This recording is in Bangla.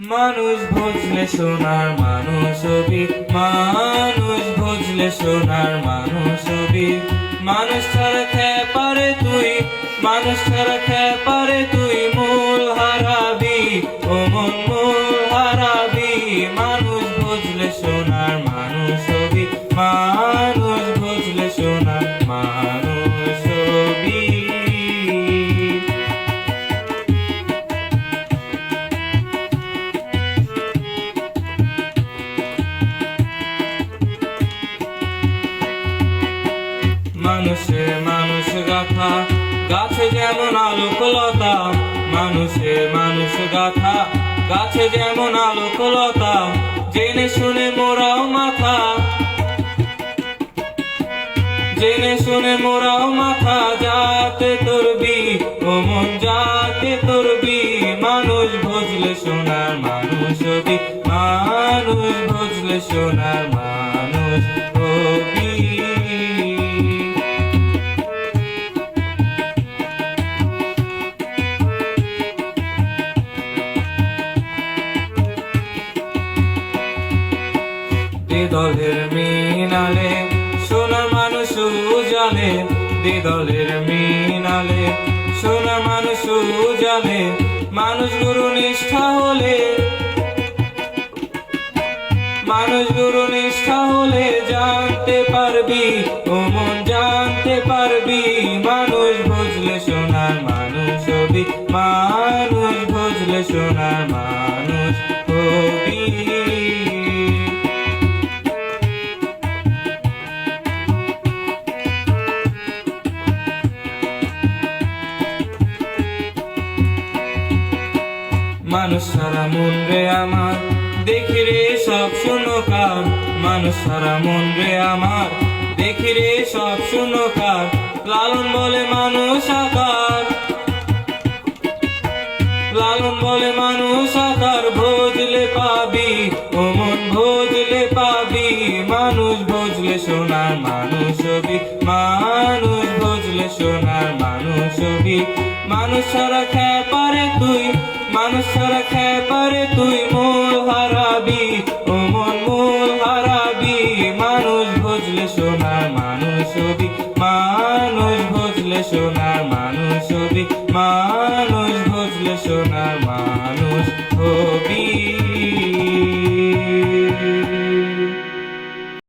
মানুষ বুঝলে সোনার মানুষ মানুষ বুঝলে সোনার মানুষ মানুষ ছাড়া খেয়ে পারে তুই, মানুষ ছাড়া খেয়ে পারে তুই মূল হারাবি। ও মন মূল হারাবি। মানুষে মানুষ গাথা, গাছে যেমন আলোকলতা, মানুষে মানুষ গাথা, গাছে যেমন আলোকলতা, জেনে শুনে মোরাও মাথা। জেনে শুনে মোরাও মাথা, যাতে তোরবি ও মন যাতে তোরবি মানুষ ভজলে সোনার মানুষ মানুষ ভজলে সোনার মানুষ হবি দে দলের মিনালে, সোনার মানুষ উজালে দে দলের মিনালে, সোনার মানুষ উজালে, মানুষ গুরু নিষ্ঠা হলে, মানুষ গুরু নিষ্ঠা হলে জানতে পারবি, ও মন জানতে পারবি, মানুষ বুঝলে সোনার মানুষ মানুষ বুঝলে সোনার মানুষ সারা মন রে আমার। দেখি রে সব শুনো কার। মানুষ সারা মন রে আমার। দেখি রে সব শুনো কার। লালন বলে মানুষ আকার। লালন বলে মানুষ আকার। ভোজলে পাবি, ও মন ভোজলে পাবি। মানুষ ভোজলে সোনার মানুষ হবি। মানুষ ভোজলে সোনার মানুষ হবি। মানুষ ছাড়া খেয়ে পারে তুই। মানুষ ছাড়া খেয়ে পারে তুই মূল হারাবি, ও মন মূল হারাবি। মানুষ বুঝলে সোনা, মানুষ হবি মানুষ বুঝলে সোনা, মানুষ হবি মানুষ বুঝলে সোনা, মানুষ হবি